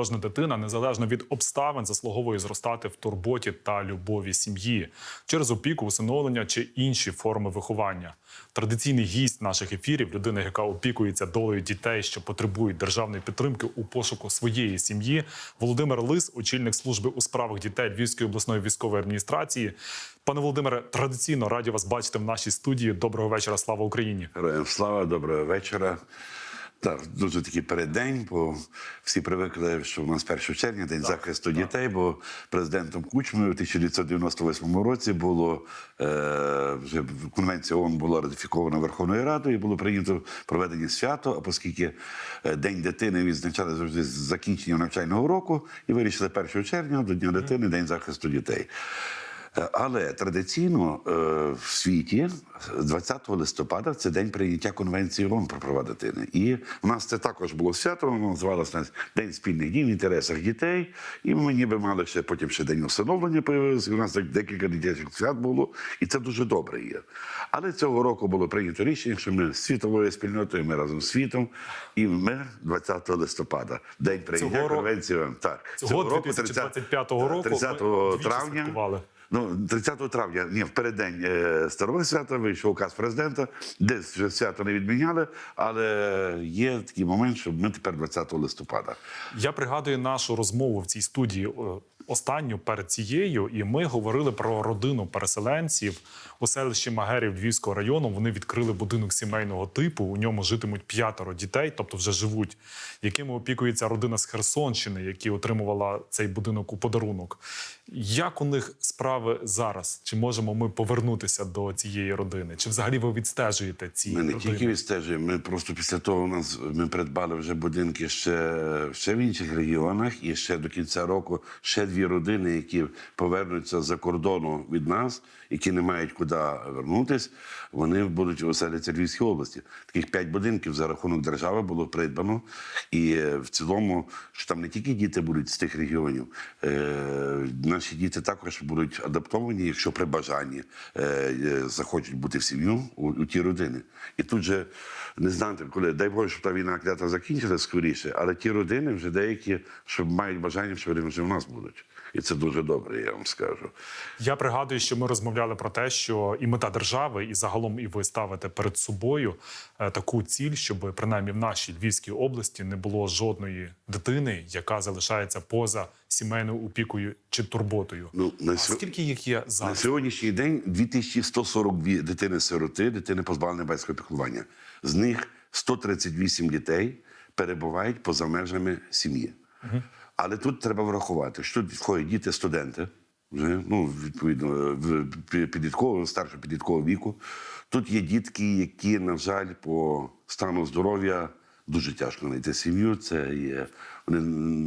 кожна дитина, незалежно від обставин, заслуговує зростати в турботі та любові сім'ї через опіку, усиновлення чи інші форми виховання. Традиційний гість наших ефірів, людина, яка опікується долею дітей, що потребують державної підтримки у пошуку своєї сім'ї. Володимир Лис, очільник служби у справах дітей Львівської обласної військової адміністрації. Пане Володимире, традиційно раді вас бачити в нашій студії. Доброго вечора. Слава Україні! Героям слава, доброго вечора. Так, дуже такий переддень, бо всі привикли, що у нас 1 червня день захисту дітей, бо президентом Кучмою у 1998 році було е, вже конвенція ООН була ратифікована Верховною Радою, і було прийнято проведення свято. А оскільки е, День дитини відзначали завжди з закінчення навчального року, і вирішили 1 червня до Дня дитини, День захисту дітей. Е, Але традиційно е, в світі 20 листопада це день прийняття конвенції ООН про права дитини. І в нас це також було свято. Воно називалося День спільних дій в інтересах дітей. І ми ніби мали ще потім ще день усиновлення появився. У нас так декілька дитячих свят було, і це дуже добре є. Але цього року було прийнято рішення, що ми з світовою спільнотою, ми разом з світом, і ми 20 листопада, день прийняття Цього конвенції ООН. Так Цього року, 2025 року 30 ми двічі травня. Ну, 30 травня, ні, в переддень е, старого свята вийшов указ президента, десь вже свято не відміняли, але є такий момент, що ми тепер 20 листопада. Я пригадую нашу розмову в цій студії е, останню перед цією, і ми говорили про родину переселенців у селищі Магерів Львівського району. Вони відкрили будинок сімейного типу. У ньому житимуть п'ятеро дітей, тобто вже живуть, якими опікується родина з Херсонщини, які отримувала цей будинок у подарунок. Як у них справи зараз? Чи можемо ми повернутися до цієї родини? Чи взагалі ви відстежуєте ці Ми не родини? тільки відстежуємо, ми просто після того у нас ми придбали вже будинки ще, ще в інших регіонах, і ще до кінця року ще дві родини, які повернуться за кордону від нас, які не мають куди вернутись, вони будуть оселяться в Львівській області. Таких п'ять будинків за рахунок держави було придбано. І е, в цілому, що там не тільки діти будуть з тих регіонів, е, наші діти також будуть адаптовані, якщо при бажанні е, захочуть бути в сім'ю у, ті родини. І тут же не знати, коли дай Боже, щоб та війна клята закінчилася скоріше, але ті родини вже деякі, що мають бажання, що вони вже в нас будуть. І це дуже добре, я вам скажу. Я пригадую, що ми розмовляли про те, що і мета держави, і загалом і ви ставите перед собою е, таку ціль, щоб принаймні в нашій Львівській області не було жодної дитини, яка залишається поза сімейною опікою чи турботою. Ну, на а сьо- скільки їх є зараз? На сьогоднішній день 2142 дитини-сироти, дитини позбавлені батьківського піклування. З них 138 дітей перебувають поза межами сім'ї. Але тут треба врахувати, що тут входять діти-студенти, ну відповідно в пі- підліткового, старшого підліткового віку. Тут є дітки, які, на жаль, по стану здоров'я дуже тяжко знайти сім'ю. Це є вони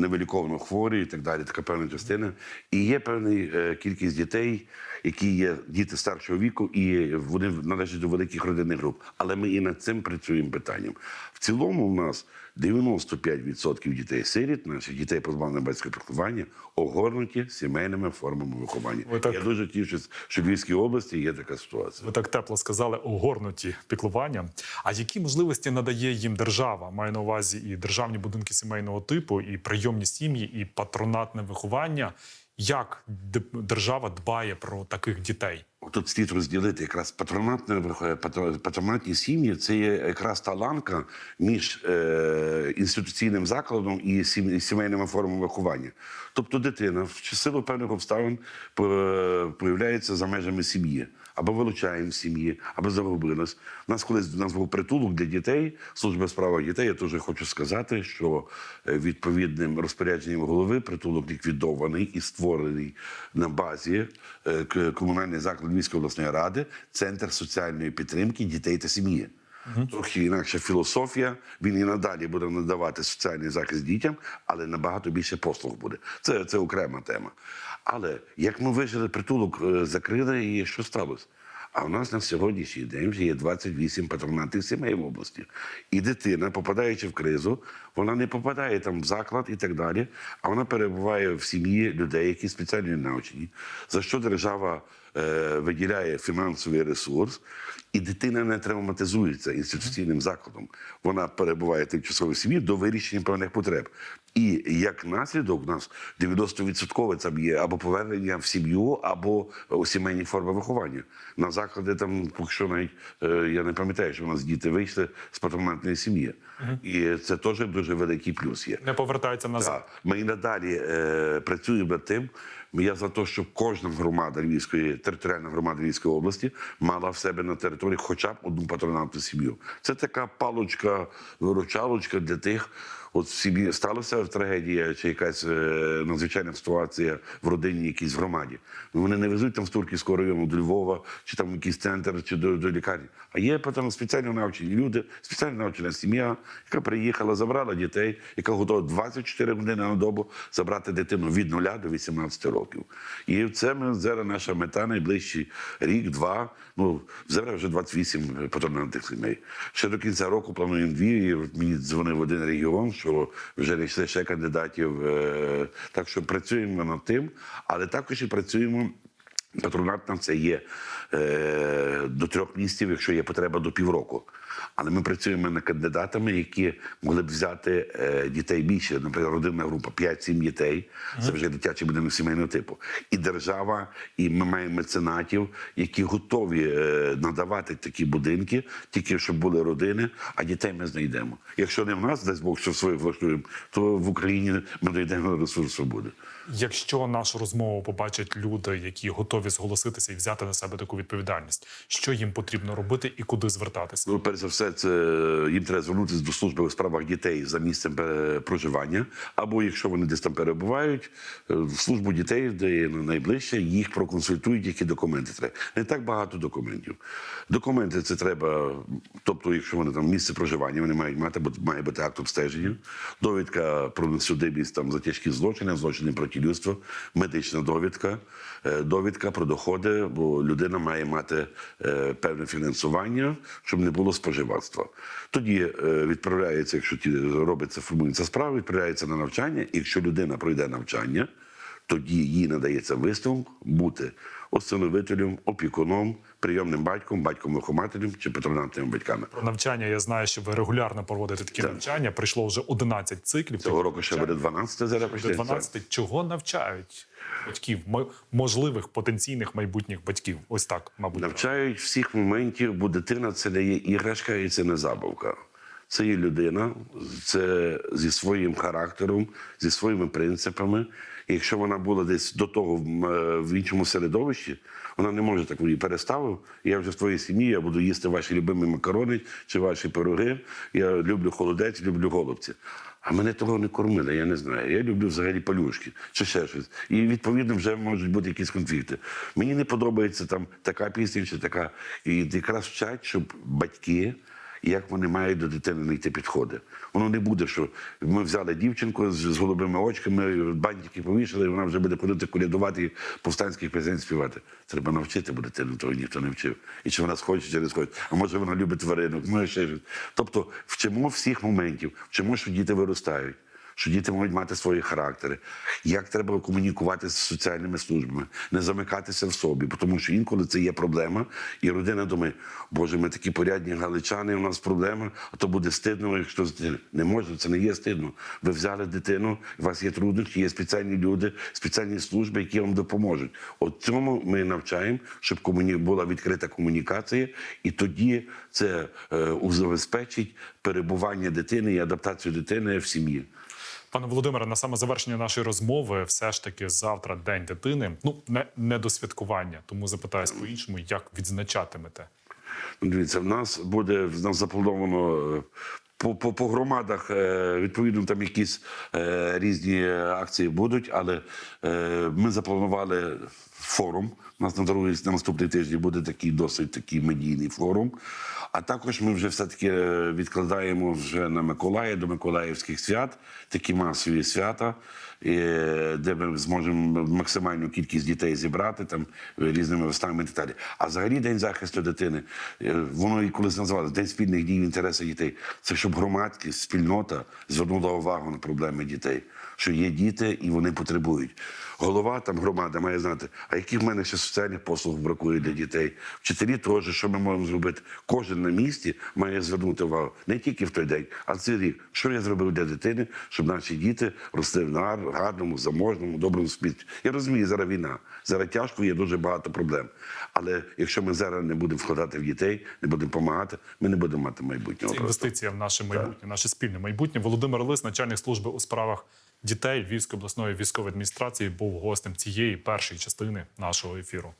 невиліковано хворі і так далі. Така певна частина. І є певна е, кількість дітей, які є діти старшого віку, і вони належать до великих родинних груп. Але ми і над цим працюємо питанням. В цілому, у нас 95% дітей сиріт, наших дітей позбавлених батьківського піклування, огорнуті сімейними формами виховання. Ви так- Я дуже тішусь, що в Львівській області є така ситуація. Ви так тепло сказали, огорнуті піклуванням. А які можливості надає їм держава? Маю на увазі і державні будинки сімейного типу, і прийомні сім'ї, і патронатне виховання. Як держава дбає про таких дітей? Тут слід розділити якраз патронатне патронатні сім'ї. Це є якраз та ланка між е, інституційним закладом і сімейними формами виховання. Тобто дитина в силу певних обставин по- появляється за межами сім'ї. Або вилучаємо сім'ї, або загубились У нас колись у нас був притулок для дітей, служба справа дітей. Я теж хочу сказати, що е, відповідним розпорядженням голови притулок ліквідований і створений на базі е, комунальний заклад міської обласної ради, центр соціальної підтримки дітей та сім'ї. Трохи інакша філософія. Він і надалі буде надавати соціальний захист дітям, але набагато більше послуг буде. Це, це окрема тема. Але як ми вижили, притулок е, закрили, і що сталося? А в нас на сьогоднішній день вже є 28 патронатних сімей в області. І дитина, попадаючи в кризу, вона не попадає там в заклад і так далі, а вона перебуває в сім'ї людей, які спеціально навчені, за що держава виділяє фінансовий ресурс, і дитина не травматизується інституційним закладом. Вона перебуває в тимчасовій сім'ї до вирішення певних потреб. І як наслідок у нас 90% там є або повернення в сім'ю, або у сімейні форми виховання. На заклади там, поки що навіть е, я не пам'ятаю, що у нас діти вийшли з патронатної сім'ї. І це теж дуже великий плюс є. Не повертається назад. Так. Ми і надалі е, працюємо над тим. Я за те, щоб кожна громада Львівської, територіальна громада Львівської області мала в себе на території хоча б одну патронатну сім'ю. Це така палочка, виручалочка для тих. От в сім'ї сталася трагедія чи якась е, надзвичайна ситуація в родині, якійсь в громаді. Ну, Вони не везуть там з Турківського району до Львова, чи там в якийсь центр, чи до, до лікарні. А є потім спеціально навчені люди, спеціально навчена сім'я, яка приїхала, забрала дітей, яка готова 24 години на добу забрати дитину від 0 до 18 років. І це ми зараз наша мета найближчий рік, два. Ну зараз вже 28 патронатних сімей. Ще до кінця року плануємо дві. І мені дзвонив один регіон, що вже знайшли ще кандидатів. Е, Так що працюємо над тим, але також і працюємо. Патронатна це є е, до трьох місяців, якщо є потреба до півроку. Але ми працюємо над кандидатами, які могли б взяти е, дітей більше. Наприклад, родинна група 5-7 дітей. Це вже дитячий будинок сімейного типу. І держава, і ми маємо меценатів, які готові е, надавати такі будинки, тільки щоб були родини, а дітей ми знайдемо. Якщо не в нас, дасть Бог, що своє влаштуємо, то в Україні ми дійдемо до ресурсу свободи. Якщо нашу розмову побачать люди, які готові зголоситися і взяти на себе таку відповідальність, що їм потрібно робити і куди звертатися? Ну, перш за все, це їм треба звернутися до служби у справах дітей за місцем е, проживання, або якщо вони десь там перебувають, е, в службу дітей, де найближче, їх проконсультують, які документи треба. Не так багато документів. Документи це треба, тобто, якщо вони там місце проживання, вони мають мати, бо має бути акт обстеження, довідка про несудимість там за тяжкі злочини, злочини проти людства, медична довідка, е, довідка про доходи, бо людина має мати е, певне фінансування, щоб не було споживацтва. Тоді е, відправляється, якщо робиться, формується справа, відправляється на навчання. І якщо людина пройде навчання, тоді їй надається висновок бути осиновителем, опікуном, прийомним батьком, батьком-вихователем чи патронатними батьками. Про навчання я знаю, що ви регулярно проводите такі навчання. Прийшло вже 11 циклів. Цього року ще буде 12 зараз почнеться. 12. Чого навчають батьків, мо- можливих потенційних майбутніх батьків? Ось так, мабуть. Навчають всіх моментів, бо дитина це не є іграшка і це не забавка. Це є людина, це зі своїм характером, зі своїми принципами. Якщо вона була десь до того в, іншому середовищі, вона не може так її переставив. Я вже в твоїй сім'ї, я буду їсти ваші любимі макарони чи ваші пироги. Я люблю холодець, люблю голубці. А мене того не кормили, я не знаю. Я люблю взагалі палюшки чи ще щось. І відповідно вже можуть бути якісь конфлікти. Мені не подобається там така пісня чи така. І якраз вчать, щоб батьки. Як вони мають до дитини знайти підходи. Воно не буде, що ми взяли дівчинку з, з голубими очками, бантики повішали, і вона вже буде ходити колядувати і повстанських пісень співати. Треба навчити, бо дитину того ніхто не вчив. І чи вона схоче, чи не схоче. А може вона любить тваринок, ну ще. Тобто вчимо всіх моментів, вчимо, що діти виростають. Що діти можуть мати свої характери, як треба комунікувати з соціальними службами, не замикатися в собі, тому що інколи це є проблема, і родина думає, Боже, ми такі порядні галичани, у нас проблема, а то буде стидно, якщо з дитини». не можна, це не є стидно. Ви взяли дитину, у вас є труднощі, є спеціальні люди, спеціальні служби, які вам допоможуть. От цьому ми навчаємо, щоб комуні... була відкрита комунікація, і тоді це е, забезпечить перебування дитини і адаптацію дитини в сім'ї. Пане Володимире, на саме завершення нашої розмови, все ж таки завтра день дитини. Ну не, не до святкування, тому запитаюсь по-іншому, як відзначатимете. Ну, Дивіться, в нас буде в нас заплановано е, по, по, по громадах. е, Відповідно, там якісь е, різні акції будуть, але ми запланували форум. У нас на другий на наступний тиждень буде такий досить такий медійний форум. А також ми вже все-таки е, відкладаємо вже на Миколая до Миколаївських свят, такі масові свята, е, де ми зможемо максимальну кількість дітей зібрати там е, різними виставами і далі. А взагалі День захисту дитини, воно і колись називалося День спільних дій в інтересах дітей. Це щоб громадськість, спільнота звернула увагу на проблеми дітей, що є діти і вони потребують. Голова там громада має знати, А яких в мене ще соціальних послуг бракує для дітей? Вчителі теж, що ми можемо зробити? Кожен на місці має звернути увагу не тільки в той день, а цей рік. Що я зробив для дитини, щоб наші діти росли в гарному, заможному, доброму спільстві. Я розумію, зараз війна. Зараз тяжко, є дуже багато проблем. Але якщо ми зараз не будемо вкладати в дітей, не будемо допомагати, ми не будемо мати майбутнього. Це інвестиція в наше майбутнє, наше спільне майбутнє. Володимир Лис, начальник служби у справах дітей Львівської обласної військової адміністрації, був гостем цієї першої частини нашого ефіру.